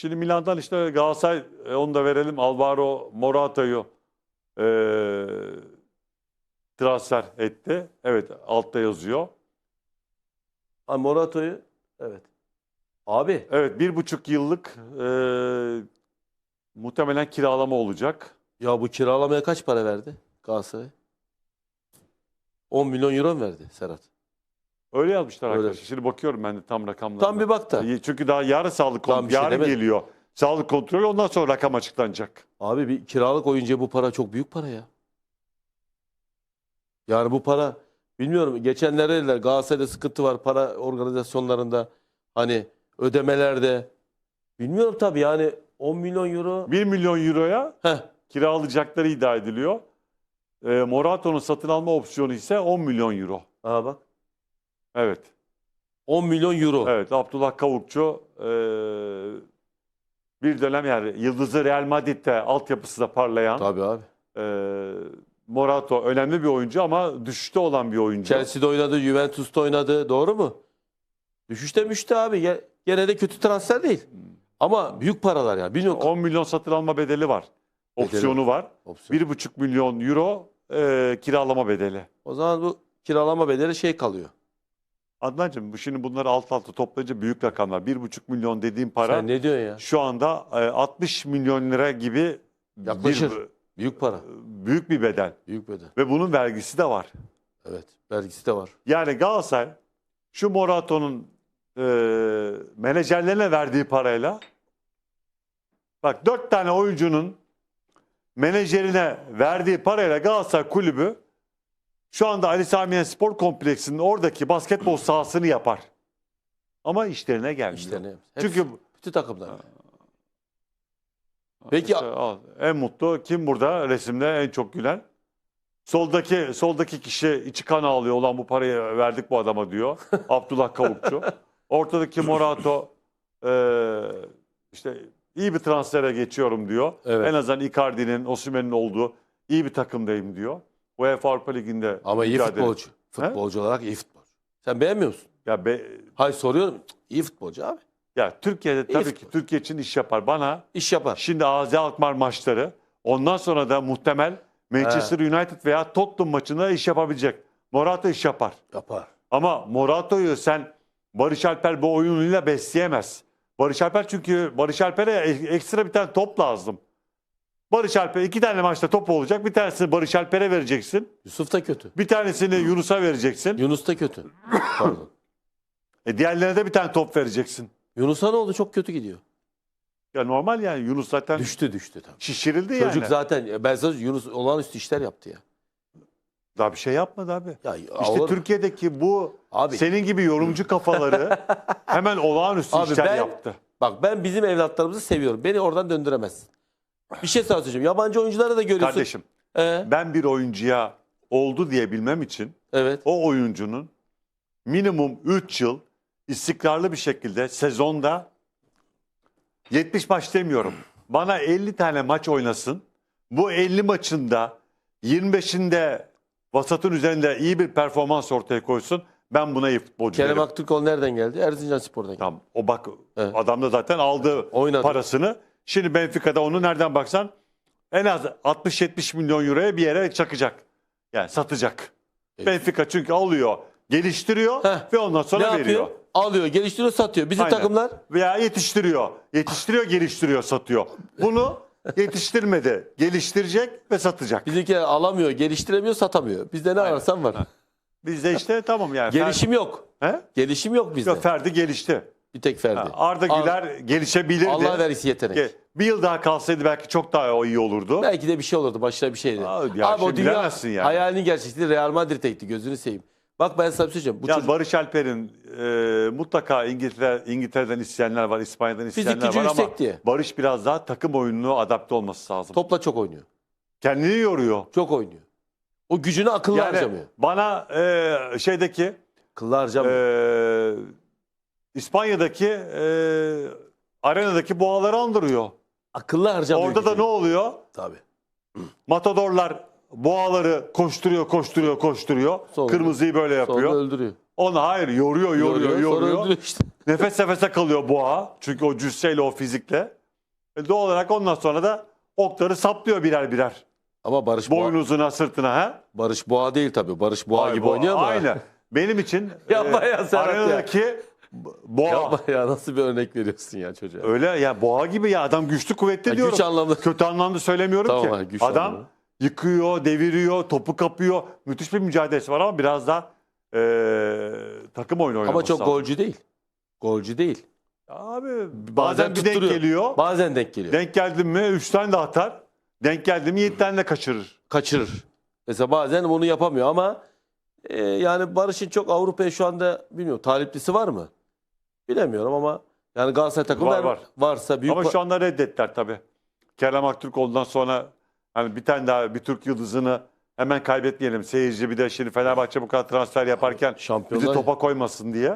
Şimdi Milan'dan işte Galatasaray e, onu da verelim Alvaro Morata'yı e, transfer etti. Evet altta yazıyor. Ha, Morato'yu evet. Abi Evet bir buçuk yıllık e, muhtemelen kiralama olacak. ya bu kiralamaya kaç para verdi Galatasaray? 10 milyon euro mu verdi Serhat? Öyle yazmışlar Öyle. arkadaşlar. Şimdi bakıyorum ben de tam rakamlarına. Tam bir bak da. Çünkü daha yarın sağlık Tam kontrolü bir şey yarın demedim. geliyor. Sağlık kontrolü ondan sonra rakam açıklanacak. Abi bir kiralık oyuncuya bu para çok büyük para ya. Yani bu para bilmiyorum geçenlerde dediler Galatasaray'da sıkıntı var para organizasyonlarında hani ödemelerde. Bilmiyorum tabii yani 10 milyon euro. 1 milyon euroya Heh, kiralayacakları iddia ediliyor. E, Morato'nun satın alma opsiyonu ise 10 milyon euro. aha bak. Evet. 10 milyon euro. Evet Abdullah Kavukçu e, bir dönem yani Yıldızı Real Madrid'de altyapısı da parlayan Tabii abi. e, Morato önemli bir oyuncu ama düşüşte olan bir oyuncu. Chelsea'de oynadı, Juventus'ta oynadı. Doğru mu? Düşüşte müşte abi. Ge- Gene de kötü transfer değil. Ama büyük paralar ya. Bilmiyorum. 10 milyon satın alma bedeli var. Bedeli Opsiyonu var. Opsiyon. 1,5 milyon euro e, kiralama bedeli. O zaman bu kiralama bedeli şey kalıyor. Adnancığım bu şimdi bunları alt alta toplayınca büyük rakamlar. 1,5 milyon dediğim para Sen ne diyorsun ya? şu anda e, 60 milyon lira gibi Yaklaşır. bir Büyük para. büyük bir bedel. Büyük bedel. Ve bunun vergisi de var. Evet. Vergisi de var. Yani Galatasaray şu Morato'nun e, menajerlerine verdiği parayla bak dört tane oyuncunun menajerine verdiği parayla Galatasaray kulübü şu anda Ali Sami Yen Spor Kompleksinin oradaki basketbol sahasını yapar. Ama işlerine gelmiyor. İşte ne? Çünkü bütün takımlar. Peki- İşte al, en mutlu kim burada resimde en çok gülen? Soldaki soldaki kişi içi kan ağlıyor olan bu parayı verdik bu adama diyor. Abdullah Kavukçu. Ortadaki Morato eee, işte iyi bir transfere geçiyorum diyor. Evet. En azından Icardi'nin, Osimhen'in olduğu iyi bir takımdayım diyor. UEFA Avrupa Ligi'nde Ama iyi mücadele- futbolcu. Futbolcu olarak iyi futbolcu. Sen beğenmiyor musun? Ya, be- Hayır soruyorum. Cık, İyi futbolcu abi. ya Türkiye'de tabii ki futbolcu. Türkiye için iş yapar. Bana İş yapar. Şimdi Azi Alkmaar maçları ondan sonra da muhtemel Manchester United veya Tottenham maçında iş yapabilecek. Morata iş yapar. Yapar. Ama Morato'yu sen Barış Alper bu oyunuyla besleyemez. Barış Alper çünkü Barış Alper'e e- ekstra bir tane top lazım. Barış Alper iki tane maçta top olacak. Bir tanesini Barış Alper'e vereceksin. Yusuf da kötü. Bir tanesini Yunus'a vereceksin. Yunus da kötü. Pardon. E diğerlerine de bir tane top vereceksin. Yunus'a ne oldu? Çok kötü gidiyor. Ya normal yani Yunus zaten Düştü düştü tabii. şişirildi yani. Çocuk zaten ben sana Yunus olağanüstü işler yaptı ya. Daha bir şey yapmadı abi. Ya İşte olur. Türkiye'deki bu Abi senin gibi yorumcu kafaları hemen olağanüstü Abi işler ben- yaptı. bak ben bizim evlatlarımızı seviyorum. Beni oradan döndüremezsin. Bir şey söyleyeceğim. Yabancı oyuncuları da görüyorsun. Kardeşim Ee, ben bir oyuncuya oldu diye bilmem için evet. o oyuncunun minimum 3 yıl istikrarlı bir şekilde sezonda 70 maç demiyorum. Bana 50 tane maç oynasın. Bu 50 maçında 25'inde vasatın üzerinde iyi bir performans ortaya koysun. Ben buna iyi futbolcu Kerem derim. Aktürkoğlu nereden geldi? Erzincan Spor'dan geldi. Tamam. O bak Evet. adam da zaten aldı Oynadı. parasını. Şimdi Benfica'da onu nereden baksan en az 60-70 milyon euroya bir yere çakacak. Yani satacak. Evet. Benfica çünkü alıyor, geliştiriyor Heh. ve ondan Ne sonra yapıyor? veriyor. Alıyor, geliştiriyor, satıyor. Bizim Aynen. takımlar Veya yetiştiriyor. Yetiştiriyor, geliştiriyor, satıyor. Bunu yetiştirmedi. Geliştirecek ve satacak. bizimkiler alamıyor, geliştiremiyor, satamıyor. Bizde ne Aynen. ararsan var. Bizde işte tamam yani. Gelişim yok. He? Gelişim yok bizde. Yok, Ferdi gelişti. Bir tek Ferdi. Ha, Arda Güler gelişebilirdi. Allah vergisi yetenek. Ge- Bir yıl daha kalsaydı belki çok daha iyi olurdu. Belki de bir şey olurdu. Başına bir şeydi. Abi ya şey bilemezsin yani. hayalini gerçekleştirdi. Real Madrid'e gitti. Gözünü seveyim. Bak ben sana bir şey söyleyeceğim. Bu Ya çocuk Barış Alper'in e, mutlaka İngiltere, İngiltere'den isteyenler var, İspanya'dan isteyenler var ama diye. Barış biraz daha takım oyununa adapte olması lazım. topla çok oynuyor. Kendini yoruyor. Çok oynuyor. O gücünü akıllı Yani harcamıyor. bana e, şeydeki Akıllı e, harcamıyor. İspanya'daki e, arenadaki boğaları andırıyor. akıllı harcamıyor. Orada da ne oluyor? Tabii. Matadorlar boğaları koşturuyor, koşturuyor, koşturuyor. Sonra- Kırmızıyı böyle Sonra yapıyor. öldürüyor. Onu hayır yoruyor, yoruyor, Sonra yoruyor. öldürüyor işte. Nefes nefese kalıyor boğa. Çünkü o cüsseyle, o fizikle. E doğal olarak ondan sonra da okları saplıyor birer birer. Ama Barış Boğa, Boynuzuna, sırtına. ha? Barış Boğa değil tabii. Barış Boğa Hayır, gibi oynuyor ama. Aynı. Benim için Yapma ya Serhat ya. arenadaki boğa. Yapma ya nasıl bir örnek veriyorsun ya çocuğa. Öyle ya boğa gibi ya adam güçlü kuvvetli Ha, diyorum. güç anlamda. Kötü anlamda söylemiyorum Tamam, ki. ha, güç Adam anlamında. yıkıyor, deviriyor, topu kapıyor. Müthiş bir mücadelesi var ama biraz da eee, takım oyunu oynaması Ama çok lazım. golcü değil. Golcü değil. Abi bazen, Bazen bir denk geliyor. Bazen denk geliyor. Denk geldi mi 3 tane de atar. Denk geldi mi 7 tane de kaçırır. Kaçırır. Mesela bazen bunu yapamıyor ama e, yani Barış'ın çok Avrupa'ya şu anda bilmiyorum taliplisi var mı? Bilemiyorum ama yani Galatasaray takımı Var, var. varsa büyük Ama şu anda reddettiler tabii. Kerem Aktürkoğlu'ndan sonra hani bir tane daha bir Türk yıldızını hemen kaybetmeyelim. Seyirci bir de şimdi Fenerbahçe bu kadar transfer yaparken bizi şampiyonlar topa koymasın diye.